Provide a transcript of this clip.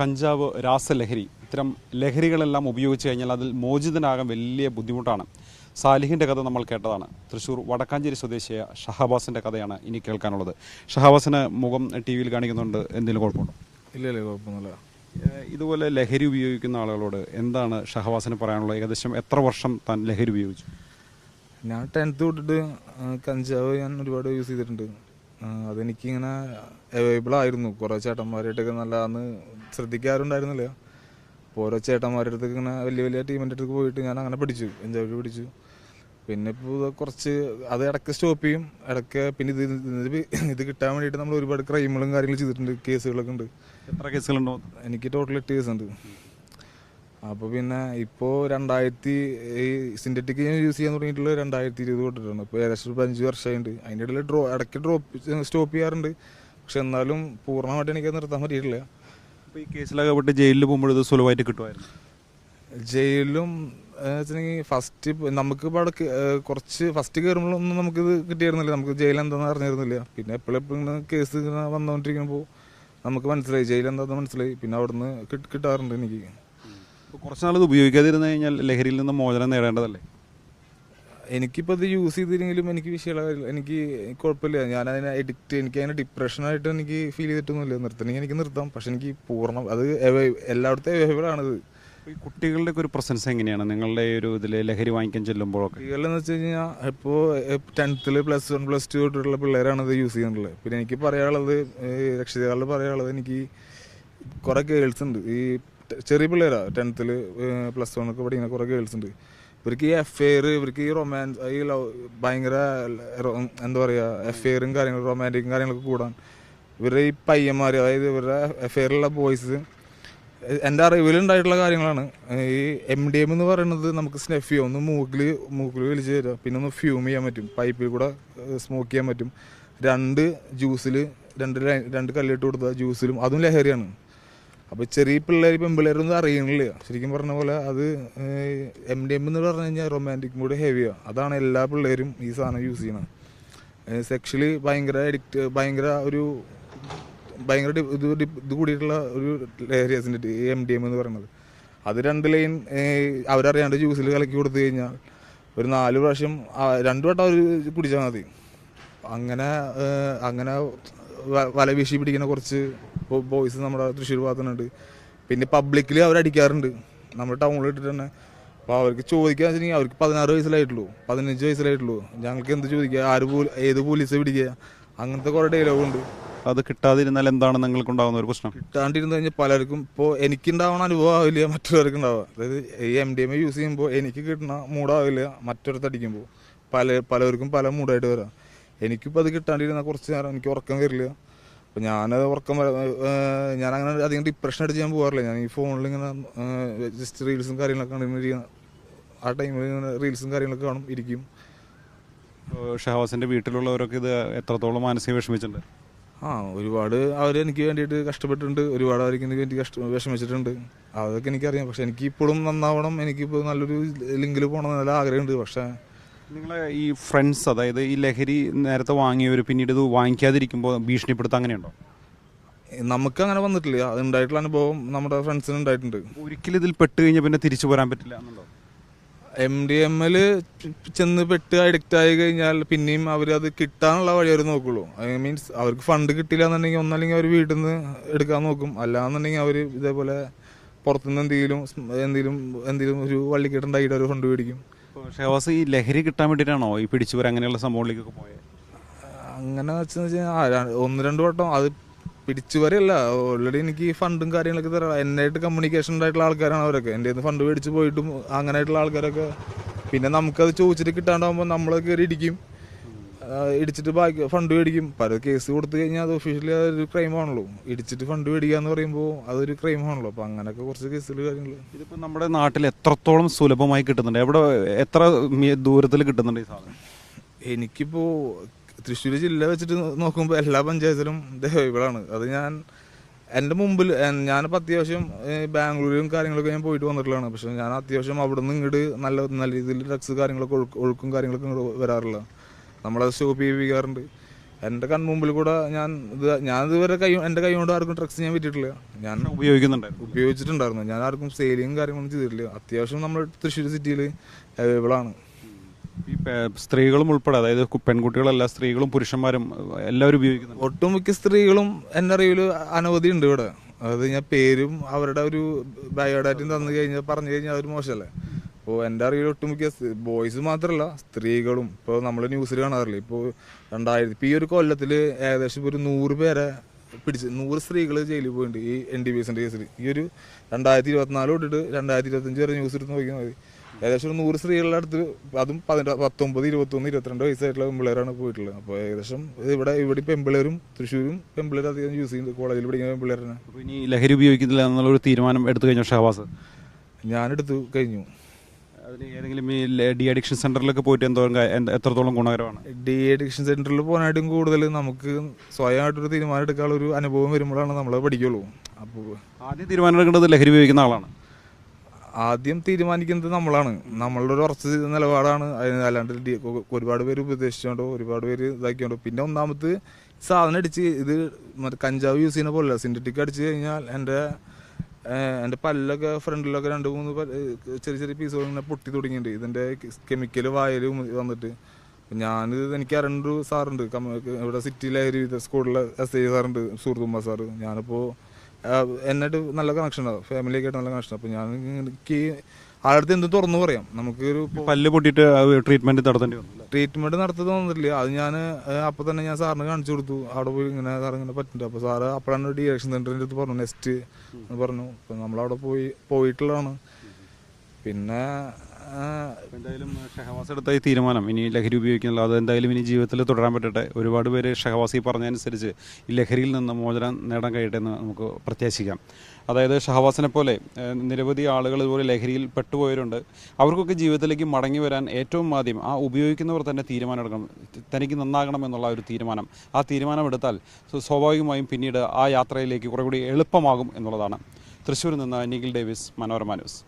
കഞ്ചാവ് രാസലഹരി ഇത്തരം ലഹരികളെല്ലാം ഉപയോഗിച്ച് കഴിഞ്ഞാൽ അതിൽ മോചിതനാകാൻ വലിയ ബുദ്ധിമുട്ടാണ്. സാലിഹിന്റെ കഥ നമ്മൾ കേട്ടതാണ്. തൃശ്ശൂർ വടക്കാഞ്ചേരി സ്വദേശിയായ ഷഹബാസിന്റെ കഥയാണ് ഇനി കേൾക്കാനുള്ളത്. ഷഹബാസിന് മുഖം ടി വിയിൽ കാണിക്കുന്നുണ്ട്. എന്തെങ്കിലും കുഴപ്പമുണ്ടോ? ഇല്ല ഇല്ല കുഴപ്പമൊന്നുമില്ല. ഇതുപോലെ ലഹരി ഉപയോഗിക്കുന്ന ആളുകളോട് എന്താണ് ഷഹബാസിന് പറയാനുള്ളത്? ഏകദേശം എത്ര വർഷം താൻ ലഹരി ഉപയോഗിച്ചു? ഞാൻ ടെൻത്ത് തൊട്ടിട്ട് കഞ്ചാവ് ഞാൻ ഒരുപാട് യൂസ് ചെയ്തിട്ടുണ്ട്. അതെനിക്കിങ്ങനെ അവൈലബിൾ ആയിരുന്നു. കുറേ ചേട്ടന്മാരായിട്ടൊക്കെ നല്ല അന്ന് ശ്രദ്ധിക്കാറുണ്ടായിരുന്നില്ല. അപ്പോൾ ഓരോ ചേട്ടന്മാരുടെ അടുത്തൊക്കെ ഇങ്ങനെ വലിയ വലിയ ടീമിന്റെ അടുത്ത് പോയിട്ട് ഞാൻ അങ്ങനെ പഠിച്ചു എൻജോയ് പഠിച്ചു പിന്നെ ഇപ്പോൾ കുറച്ച് അത് ഇടയ്ക്ക് സ്റ്റോപ്പ് ചെയ്യും. ഇടയ്ക്ക് പിന്നെ ഇത് ഇത് ഇത് കിട്ടാൻ വേണ്ടിയിട്ട് നമ്മൾ ഒരുപാട് ക്രൈമുകളും കാര്യങ്ങളും ചെയ്തിട്ടുണ്ട്. കേസുകളൊക്കെ ഉണ്ട്. എത്ര കേസുകളുണ്ടോ എനിക്ക് ടോട്ടൽ എട്ട് കേസ് ഉണ്ട്. അപ്പോൾ പിന്നെ ഇപ്പോൾ രണ്ടായിരത്തി ഈ സിന്തറ്റിക് ഞാൻ യൂസ് ചെയ്യാൻ തുടങ്ങിയിട്ടുള്ള രണ്ടായിരത്തി ഇരുപത് തൊട്ടിട്ടാണ്. ഇപ്പോൾ ഏകദേശം ഒരു പതിനഞ്ച് വർഷമായിട്ടുണ്ട് അതിന്റെ ഇടയിൽ ഡ്രോ ഇടയ്ക്ക് ഡ്രോപ്പ് സ്റ്റോപ്പ് ചെയ്യാറുണ്ട്. പക്ഷെ എന്നാലും പൂർണമായിട്ട് എനിക്ക് നിർത്താൻ പറ്റിയിട്ടില്ല. അപ്പോൾ ഈ കേസിലകപ്പെട്ട് പെട്ട് ജയിലിൽ പോകുമ്പോൾ ഇത് സുലഭമായിട്ട് കിട്ടുമായിരുന്നു? ജയിലിലും വെച്ചിട്ടുണ്ടെങ്കിൽ ഫസ്റ്റ് നമുക്ക് അവിടെ കുറച്ച് ഫസ്റ്റ് കയറുമ്പോഴൊന്നും നമുക്കിത് കിട്ടിയിരുന്നില്ല. നമുക്ക് ജയിൽ എന്താണെന്ന് അറിഞ്ഞിരുന്നില്ല. പിന്നെ എപ്പോഴെപ്പോഴും കേസ് ഇങ്ങനെ വന്നുകൊണ്ടിരിക്കുമ്പോൾ നമുക്ക് മനസ്സിലായി. ജയിൽ എന്താണെന്ന് മനസ്സിലായി. പിന്നെ അവിടുന്ന് കിട്ട് കിട്ടാറുണ്ട് എനിക്ക്. കുറച്ച് നാളത് ഇത് ഉപയോഗിക്കാതിരുന്നു കഴിഞ്ഞാൽ ലഹരിയിൽ നിന്ന് മോചനം നേടേണ്ടതല്ലേ? എനിക്കിപ്പോൾ അത് യൂസ് ചെയ്തില്ലെങ്കിലും എനിക്ക് വിഷയമുള്ള എനിക്ക് കുഴപ്പമില്ല. ഞാൻ അതിനെ എഡിക്റ്റ് എനിക്ക് അതിനെ ഡിപ്രഷനായിട്ട് എനിക്ക് ഫീൽ ചെയ്തിട്ടൊന്നുമില്ല. നിർത്തണമെങ്കിൽ എനിക്ക് നിർത്താം. പക്ഷെ എനിക്ക് പൂർണം അത് എല്ലായിടത്തും അവൈലബിൾ ആണിത് അപ്പോൾ ഈ കുട്ടികളുടെ ഒക്കെ ഒരു പ്രസൻസ് എങ്ങനെയാണ്? നിങ്ങളുടെ ഒരു ഇതിൽ ലഹരി വാങ്ങിക്കാൻ ചെല്ലുമ്പോഴൊക്കെ? കുട്ടികളെന്ന് വെച്ച് കഴിഞ്ഞാൽ ഇപ്പോൾ ടെൻത്തിൽ പ്ലസ് വൺ പ്ലസ് ടു തൊട്ടുള്ള പിള്ളേരാണ് ഇത് യൂസ് ചെയ്യുന്നുള്ളത് പിന്നെ എനിക്ക് പറയാനുള്ളത് രക്ഷിതാക്കളുടെ പറയാനുള്ളത് എനിക്ക് കുറേ ഗേൾസ് ഉണ്ട്. ഈ ചെറിയ പിള്ളേരാണ് ടെൻത്തിൽ പ്ലസ് വൺ ഒക്കെ പഠിക്കുന്ന കുറേ ഗേൾസ് ഉണ്ട്. ഇവർക്ക് ഈ അഫെയർ ഇവർക്ക് ഈ റൊമാൻസ് ഈ ലവ് ഭയങ്കര എന്താ പറയുക അഫെയറും കാര്യങ്ങളും റൊമാന്റിക്കും കാര്യങ്ങളൊക്കെ കൂടാൻ. ഇവരുടെ ഈ പയ്യന്മാർ അതായത് ഇവരുടെ അഫെയറിലുള്ള ബോയ്സ് എന്റെ അറിവിലുണ്ടായിട്ടുള്ള കാര്യങ്ങളാണ്. ഈ എം ഡി എം എന്ന് പറയുന്നത് നമുക്ക് സ്നെഫ് ചെയ്യാം. ഒന്ന് മൂക്കിൽ മൂക്കിൽ വലിച്ചു തരാം പിന്നെ ഒന്ന് ഫ്യൂം ചെയ്യാൻ പറ്റും. പൈപ്പിൽ കൂടെ സ്മോക്ക് ചെയ്യാൻ പറ്റും. രണ്ട് ജ്യൂസിൽ രണ്ട് രണ്ട് കല്ലിട്ട് കൊടുത്ത ജ്യൂസിലും അതും ലഹരിയാണ്. അപ്പോൾ ചെറിയ പിള്ളേർ പെൺപിള്ളേരൊന്നും അറിയണില്ല. ശരിക്കും പറഞ്ഞ പോലെ അത് എം ഡി എം എന്ന് പറഞ്ഞു കഴിഞ്ഞാൽ റൊമാന്റിക് മൂഡ് ഹെവിയാണ് അതാണ് എല്ലാ പിള്ളേരും ഈ സാധനം യൂസ് ചെയ്യണത്. സെക്ഷലി ഭയങ്കര അഡിക്റ്റ് ഭയങ്കര ഒരു ഭയങ്കര ഇത് ഇത് കൂടിയിട്ടുള്ള ഒരു ലഹരിയസിന്റെ എം ഡി എം എന്ന് പറയുന്നത്. അത് രണ്ട് ലൈൻ അവരറിയാണ്ട് ജ്യൂസിൽ കലക്കി കൊടുത്തു കഴിഞ്ഞാൽ ഒരു നാല് പ്രാവശ്യം രണ്ടു വട്ടം അവർ കുടിച്ചാൽ മതി. അങ്ങനെ അങ്ങനെ വല വീശി പിടിക്കുന്ന കുറച്ച് ബോയ്സ് നമ്മുടെ തൃശ്ശൂർ ഭാഗത്തുണ്ട് പിന്നെ പബ്ലിക്കിൽ അവരടിക്കാറുണ്ട് നമ്മുടെ ടൗണിൽ ഇട്ടിട്ട് തന്നെ. അപ്പോൾ അവർക്ക് ചോദിക്കുക വെച്ചിട്ടുണ്ടെങ്കിൽ അവർക്ക് പതിനാറ് വയസ്സിലായിട്ടുള്ളൂ. പതിനഞ്ച് വയസ്സിലായിട്ടുള്ളൂ. ഞങ്ങൾക്ക് എന്ത് ചോദിക്കുക ആര് പോ ഏത് പോലീസ് പിടിക്കുക അങ്ങനത്തെ കുറേ ഡയലോഗ് ഉണ്ട്. അത് കിട്ടാതിരുന്നാൽ എന്താണ് നിങ്ങൾക്ക് ഉണ്ടാകുന്ന ഒരു പ്രശ്നം? കിട്ടാണ്ടിരുന്ന് കഴിഞ്ഞാൽ പലർക്കും ഇപ്പോൾ എനിക്കുണ്ടാവുന്ന അനുഭവം ആവില്ല മറ്റുള്ളവർക്ക് ഉണ്ടാവുക അതായത് ഈ M D M A use ചെയ്യുമ്പോൾ എനിക്ക് കിട്ടുന്ന മൂടാവില്ല മറ്റൊരുത്ത് അടിക്കുമ്പോൾ. പല പലർക്കും പല മൂടായിട്ട് വരാം. എനിക്കിപ്പോൾ അത് കിട്ടാണ്ടിരുന്ന കുറച്ച് നേരം എനിക്ക് ഉറക്കം വരില്ല. അപ്പോൾ ഞാനത് ഉറക്കം ഞാനങ്ങനെ ഞാൻ അങ്ങനെ അധികം ഡിപ്രഷൻ അടിച്ച് ഞാൻ പോകാറില്ല ഞാൻ ഈ ഫോണിൽ ഇങ്ങനെ ജസ്റ്റ് റീൽസും കാര്യങ്ങളൊക്കെ കണ്ടിരിക്കുന്ന ആ ടൈമിൽ ഇങ്ങനെ റീൽസും കാര്യങ്ങളൊക്കെ കാണും ഇരിക്കും. ഷഹവാസിന്റെ വീട്ടിലുള്ളവരൊക്കെ ഇത് എത്രത്തോളം മാനസിക വിഷമിച്ചിട്ടുണ്ട്? ആ ഒരുപാട് അവർ എനിക്ക് വേണ്ടിയിട്ട് കഷ്ടപ്പെട്ടിട്ടുണ്ട്. ഒരുപാട് അവർക്ക് എനിക്ക് വേണ്ടി കഷ്ട വിഷമിച്ചിട്ടുണ്ട്. അതൊക്കെ എനിക്കറിയാം. പക്ഷെ എനിക്ക് ഇപ്പോഴും നന്നാവണം. എനിക്കിപ്പോൾ നല്ലൊരു ലിങ്കിൽ പോകണം എന്നുള്ള നല്ല ആഗ്രഹമുണ്ട്. പക്ഷേ നിങ്ങളെ ഈ ഫ്രണ്ട്സ് അതായത് ഈ ലഹരി നേരത്തെ വാങ്ങിയവർ പിന്നീട് ഇത് വാങ്ങിക്കാതിരിക്കുമ്പോൾ ഭീഷണിപ്പെടുത്താൻ അങ്ങനെയുണ്ടോ? നമുക്ക് അങ്ങനെ വന്നിട്ടില്ല. അത് ഉണ്ടായിട്ടുള്ള അനുഭവം നമ്മുടെ ഫ്രണ്ട്സിന് ഉണ്ടായിട്ടുണ്ട്. ഒരിക്കലും ഇതിൽ പെട്ട് കഴിഞ്ഞാൽ പിന്നെ തിരിച്ചു പോരാൻ പറ്റില്ല എന്നുണ്ടോ? എം ഡി എം എൽ ചെന്ന് പെട്ട് അഡിക്റ്റ് ആയി കഴിഞ്ഞാൽ പിന്നെയും അവർ അത് കിട്ടാനുള്ള വഴി അവർ നോക്കുള്ളൂ. ഐ മീൻസ് അവർക്ക് ഫണ്ട് കിട്ടില്ല എന്നുണ്ടെങ്കിൽ ഒന്നല്ലെങ്കിൽ അവർ വീട്ടിൽ നിന്ന് എടുക്കാൻ നോക്കും. അല്ലാന്നുണ്ടെങ്കിൽ അവർ ഇതേപോലെ പുറത്തുനിന്ന് എന്തെങ്കിലും എന്തെങ്കിലും എന്തെങ്കിലും ഒരു വള്ളിക്കെട്ടുണ്ടായിട്ട് അവർ ഫണ്ട് മേടിക്കും. ഇപ്പോൾ ഈ ലഹരി കിട്ടാൻ വേണ്ടിയിട്ടാണോ ഈ പിടിച്ചുപോരാ അങ്ങനെയുള്ള സംഭവങ്ങളിലേക്കൊക്കെ പോയത് അങ്ങനെ വെച്ച് കഴിഞ്ഞാൽ ആ, ഒന്ന് രണ്ട് വട്ടം. അത് പിടിച്ചു വരെയല്ല. ഓൾറെഡി എനിക്ക് ഫണ്ടും കാര്യങ്ങളൊക്കെ തരാം. എന്നായിട്ട് കമ്മ്യൂണിക്കേഷൻ ഉണ്ടായിട്ടുള്ള ആൾക്കാരാണ് അവരൊക്കെ. എന്റെ നിന്ന് ഫണ്ട് മേടിച്ച് പോയിട്ടും അങ്ങനെയായിട്ടുള്ള ആൾക്കാരൊക്കെ. പിന്നെ നമുക്കത് ചോദിച്ചിട്ട് കിട്ടാണ്ടാവുമ്പോൾ നമ്മൾ കയറി ഇടിക്കും. ഇടിച്ചിട്ട് ബാക്കി ഫണ്ട് മേടിക്കും. പല കേസ് കൊടുത്തു കഴിഞ്ഞാൽ അത് ഒഫീഷ്യലി അതൊരു ക്രൈമാണല്ലോ ഇടിച്ചിട്ട് ഫണ്ട് മേടിക്കുക എന്ന് പറയുമ്പോൾ അതൊരു ക്രൈമാണല്ലോ അപ്പോൾ അങ്ങനെയൊക്കെ കുറച്ച് കേസുകൾ കാര്യങ്ങൾ ഇതിപ്പോൾ നമ്മുടെ നാട്ടിൽ എത്രത്തോളം സുലഭമായി കിട്ടുന്നുണ്ട്? എവിടെ എത്ര ദൂരത്തിൽ കിട്ടുന്നുണ്ട് ഈ സാധനം? എനിക്കിപ്പോൾ തൃശ്ശൂർ ജില്ല വെച്ചിട്ട് നോക്കുമ്പോൾ എല്ലാ പഞ്ചായത്തിലും ദൈവങ്ങളാണ് അത് ഞാൻ എന്റെ മുമ്പിൽ ഞാൻ ഞാനിപ്പോൾ അത്യാവശ്യം ബാംഗ്ലൂരിലും ബാംഗ്ലൂരും കാര്യങ്ങളൊക്കെ ഞാൻ പോയിട്ട് വന്നിട്ടുള്ളതാണ്. പക്ഷെ ഞാൻ അത്യാവശ്യം അവിടെ നിന്ന് ഇങ്ങോട്ട് നല്ല നല്ല രീതിയിൽ ഡ്രഗ്സ് കാര്യങ്ങളൊക്കെ ഒഴുക്കും കാര്യങ്ങളൊക്കെ ഇങ്ങോട്ട് വരാറില്ല നമ്മളത് സ്റ്റോപ്പ് ചെയ്യിപ്പിക്കാറുണ്ട് എന്റെ കൺമുമ്പിൽ കൂടെ ഞാൻ ഇത് ഞാൻ ഇതുവരെ കൈ എന്റെ കൈ കൊണ്ട് ആർക്കും ട്രക്സ് ചെയ്യാൻ പറ്റിയിട്ടില്ല ഞാൻ ഉപയോഗിക്കുന്നുണ്ടായിരുന്നു. ഉപയോഗിച്ചിട്ടുണ്ടായിരുന്നു. ഞാൻ ആർക്കും സെയിലിങ് കാര്യങ്ങളൊന്നും ചെയ്തിട്ടില്ല. അത്യാവശ്യം നമ്മൾ തൃശ്ശൂർ സിറ്റിയിൽ അവൈലബിൾ ആണ്. ഈ സ്ത്രീകളും ഉൾപ്പെടെ അതായത് പെൺകുട്ടികളല്ല സ്ത്രീകളും പുരുഷന്മാരും എല്ലാവരും ഉപയോഗിക്കുന്നു ഒട്ടുമിക്ക സ്ത്രീകളും എന്റെ അറിവിൽ അനവധി ഉണ്ട് ഇവിടെ. അതായത് ഞാൻ പേരും അവരുടെ ഒരു ബയോഡാറ്റയും തന്നു കഴിഞ്ഞാൽ പറഞ്ഞു കഴിഞ്ഞാൽ അതൊരു മോശമല്ലേ അപ്പോൾ എന്റെ അറിവിൽ ഒട്ടുമിക്ക ബോയ്സ് മാത്രമല്ല സ്ത്രീകളും ഇപ്പോൾ നമ്മൾ ന്യൂസിൽ കാണാറില്ല? ഇപ്പോൾ രണ്ടായിരത്തി ഇപ്പോൾ ഈ ഒരു കൊല്ലത്തിൽ ഏകദേശം ഇപ്പോൾ ഒരു നൂറ് പേരെ പിടിച്ച് നൂറ് സ്ത്രീകൾ ജയിലിൽ പോയിട്ടുണ്ട് ഈ എൻ ഡി ബി എസിന്റെ കേസിൽ ഈ ഒരു രണ്ടായിരത്തി ഇരുപത്തിനാല് തൊട്ടിട്ട് രണ്ടായിരത്തി ഇരുപത്തഞ്ച് വരെ ന്യൂസ് എടുത്ത് നോക്കിയാൽ മതി. ഏകദേശം ഒരു നൂറ് സ്ത്രീകളുടെ അടുത്ത് അതും പതിനെട്ട് പത്തൊമ്പത് ഇരുപത്തൊന്ന് ഇരുപത്തിരണ്ട് വയസ്സായിട്ടുള്ള പെമ്പിളേരാണ് പോയിട്ടുള്ളത്. അപ്പോൾ ഏകദേശം ഇവിടെ ഇവിടെ പെമ്പിളേരും തൃശ്ശൂരും പെമ്പിളേരും അധികം യൂസ് ചെയ്യുന്നത് കോളേജിൽ പഠിക്കുന്ന പെമ്പിളേരാണ് അപ്പോൾ ഇനി ലഹരി ഉപയോഗിക്കുന്നില്ല എന്നുള്ള ഒരു തീരുമാനം എടുത്തു കഴിഞ്ഞു ഷഹബാസ്? ഞാനെടുത്തു കഴിഞ്ഞു. അതിന് ഏതെങ്കിലും ഈ ഡി അഡിക്ഷൻ സെന്ററിലൊക്കെ പോയിട്ട് എന്തോ എത്രത്തോളം ഗുണകരമാണ്? ഡി അഡിക്ഷൻ സെന്ററിൽ പോകാനായിട്ടും കൂടുതൽ നമുക്ക് സ്വയമായിട്ടൊരു തീരുമാനം എടുക്കാനുള്ള ഒരു അനുഭവം വരുമ്പോഴാണ് നമ്മൾ പഠിക്കുള്ളൂ. അപ്പോൾ ആദ്യം തീരുമാനം എടുക്കേണ്ടത് ലഹരി ഉപയോഗിക്കുന്ന ആളാണ്. ആദ്യം തീരുമാനിക്കുന്നത് നമ്മളാണ്. നമ്മളുടെ ഒരു ഉറച്ച നിലപാടാണ്. അതിന് അല്ലാണ്ട് ഒരുപാട് പേര് ഉപദേശിച്ചുകൊണ്ടോ ഒരുപാട് പേര് ഇതാക്കിയോണ്ടോ. പിന്നെ ഒന്നാമത് സാധനം അടിച്ച് ഇത് മറ്റേ കഞ്ചാവ് യൂസ് ചെയ്യുന്ന പോലെ സിന്തറ്റിക് അടിച്ച് കഴിഞ്ഞാൽ എന്റെ എന്റെ പല്ലൊക്കെ ഫ്രണ്ടിലൊക്കെ രണ്ട് മൂന്ന് ചെറിയ ചെറിയ പീസുകൾ ഇങ്ങനെ പൊട്ടി തുടങ്ങിയിട്ടുണ്ട്. ഇതിന്റെ കെമിക്കൽ വായൽ വന്നിട്ട്. ഞാനിത് എനിക്ക് അറിയണ്ടൊരു സാറുണ്ട്. ഇവിടെ സിറ്റി ലഹരി സ്കൂളിലെ എസ് ഐ സാറുണ്ട് സുഹൃത്തുമ്മ സാറ്. ഞാനിപ്പോൾ എന്നിട്ട് നല്ല കണക്ഷൻ ഉണ്ടാവും. ഫാമിലിയൊക്കെ ആയിട്ട് നല്ല കണക്ഷൻ അപ്പോൾ ഞാൻ എനിക്ക് ആളടുത്ത് എന്തും തുറന്നു പറയാം. നമുക്ക് ഒരു പല്ല് പൊട്ടിയിട്ട് ട്രീറ്റ്മെന്റ് നടത്തേണ്ടി വന്നു. ട്രീറ്റ്മെന്റ് നടത്തത് വന്നിട്ടില്ല അത് ഞാൻ അപ്പോൾ തന്നെ ഞാൻ സാറിന് കാണിച്ചു കൊടുത്തു. അവിടെ പോയി ഇങ്ങനെ സാർ ഇങ്ങനെ പറ്റുന്നുണ്ട് അപ്പോൾ സാറ് അപ്പോഴാണ് ഡയറക്ഷൻ സെന്ററിന്റെ അടുത്ത് പറഞ്ഞു നെക്സ്റ്റ് പറഞ്ഞു. അപ്പോൾ നമ്മളവിടെ പോയി പോയിട്ടുള്ളതാണ്. പിന്നെ എന്തായാലും ഷഹവാസ് എടുത്ത ഈ തീരുമാനം ഇനി ലഹരി ഉപയോഗിക്കുന്നില്ല അത് എന്തായാലും ഇനി ജീവിതത്തിൽ തുടരാൻ പറ്റട്ടെ. ഒരുപാട് പേര് ഷഹവാസി പറഞ്ഞതനുസരിച്ച് ഈ ലഹരിയിൽ നിന്ന് മോചനം നേടാൻ കഴിയട്ടെ എന്ന് നമുക്ക് പ്രത്യാശിക്കാം. അതായത് ഷഹവാസിനെ പോലെ നിരവധി ആളുകൾ ഇതുപോലെ ലഹരിയിൽ പെട്ടുപോയവരുണ്ട്. അവർക്കൊക്കെ ജീവിതത്തിലേക്ക് മടങ്ങി വരാൻ ഏറ്റവും ആദ്യം ആ ഉപയോഗിക്കുന്നവർ തന്നെ തീരുമാനം എടുക്കണം തനിക്ക് നന്നാകണം എന്നുള്ള ഒരു തീരുമാനം. ആ തീരുമാനം എടുത്താൽ സ്വാഭാവികമായും പിന്നീട് ആ യാത്രയിലേക്ക് കുറേ കൂടി എളുപ്പമാകും എന്നുള്ളതാണ്. തൃശ്ശൂരിൽ നിന്ന് നിഖിൽ ഡേവിസ് മനോരമ ന്യൂസ്.